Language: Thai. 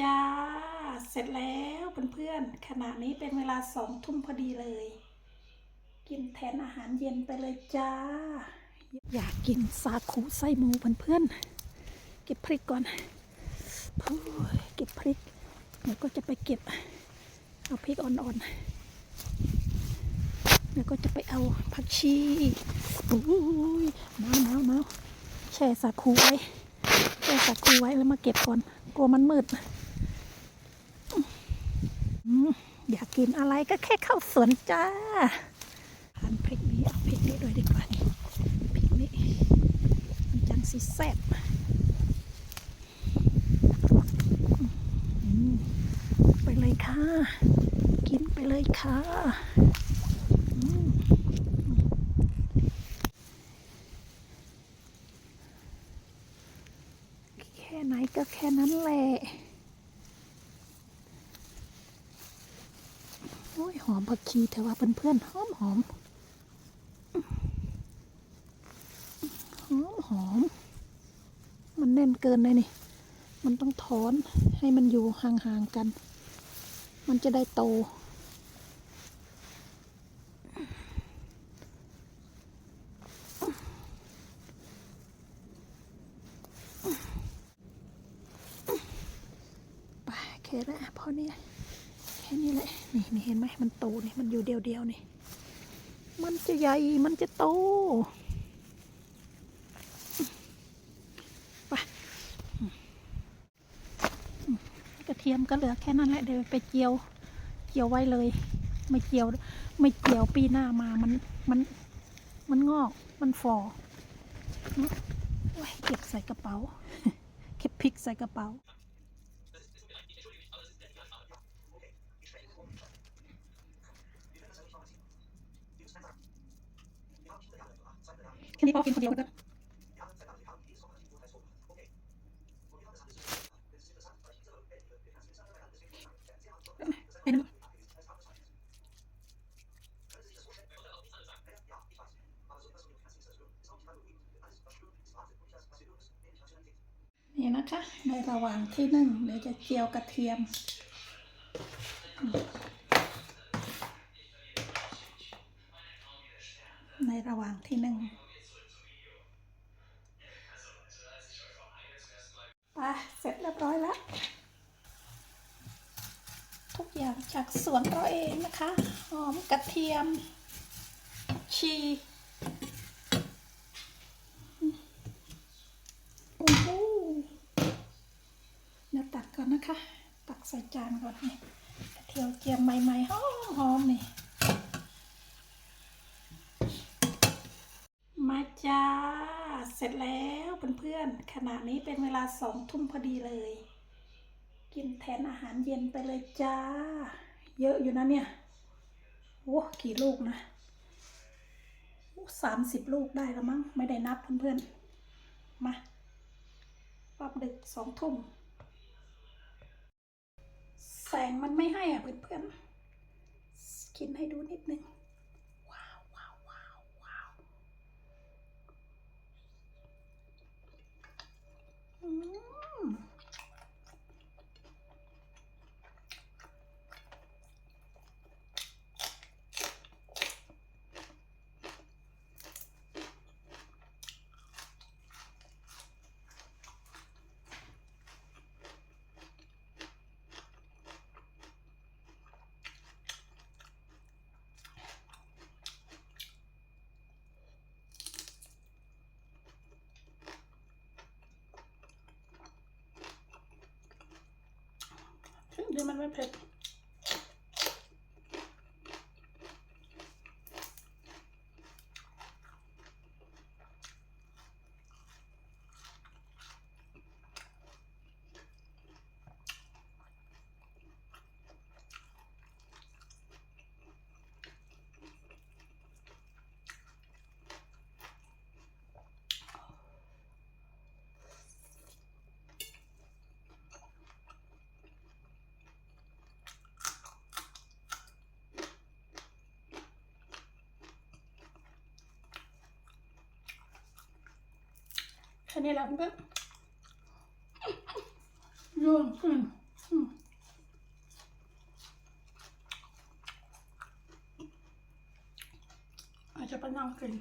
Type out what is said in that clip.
จ้า เสร็จแล้วเพื่อนๆขณะนี้เป็นเวลาสองทุ่มพอดีเลย กินแทนอาหารเย็นไปเลยจ้า อยากกินซาคูไส้หมูเพื่อนๆเก็บพริกก่อนโอ้ยเก็บพริกเดี๋ยวก็จะไปเก็บเอาพริกอ่อนๆแล้วก็จะไปเอาผักชีโอ้ยหนาวหนาวหนาแช่สาคูไว้แช่สาคูไว้แล้วมาเก็บก่อน กลัวมันมืด อยากกินอะไรก็แค่เข้าสวนจ้าหั่นพริกนี้เอาพริกนี้ด้วยดีกว่านี่พริกนี้มันจังสีแซ่บไปเลยค่ะ กินไปเลยค่ะแค่ไหนก็แค่นั้นแหละ อ้ยหอมผักชีแต่ว่าเพื่อนๆหอมหอมหอมหอม มันแน่นเกินเลยนี่ มันต้องถอนให้มันอยู่ห่างๆกัน มันจะได้โตไปแค่ละพอนี้แค่นี้แหละ นี่นี่เห็นไหมมันโตนี่มันอยู่เดียวเดียวๆนี่ มันจะใหญ่ มันจะโตไปกระเทียมก็เหลือแค่นั้นแหละเดี๋ยวไปเจียว เจียวไว้เลย ไม่เจียว ไม่เจียวปีหน้ามา มัน มัน มันงอก มันฟออืมโอ้ยเก็บใส่กระเป๋า เก็บพริกใส่กระเป๋า ค่นี้พอกินคนเดียวก็เป็นนี่นะคะ ในระหว่างที่นึ่งเดี๋ยวจะเจียวกระเทียมในระหว่างที่นึ่ง ไปเสร็จเรียบร้อยแล้ว ทุกอย่าง จากสวนเราเองนะคะ หอมกระเทียม ชีโอ้โหเดี๋ยวตักก่อนนะคะ ตักใส่จานก่อนนี่กระเทียมเจียมใหม่ๆหอมหอมนี่ มาจ้า เสร็จแล้วเพื่อนๆขณะนี้เป็นเวลาสองทุ่มพอดีเลย กินแทนอาหารเย็นไปเลยจ้า เยอะอยู่นะเนี่ยโอ้กี่ลูกนะสามสิบลูกได้แล้วมั้ง ไม่ได้นับเพื่อนๆ มารอบดึกสองทุ่ม แสงมันไม่ให้อะเพื่อนๆ กินให้ดูนิดนึง ว้าวว้าวว้าวว้าวอืม เดี๋ย นไม่เผ็ดแค่นี้แหละเพื่อนๆยุ่งขึ้นอืมอาจจะไปนั่งกิน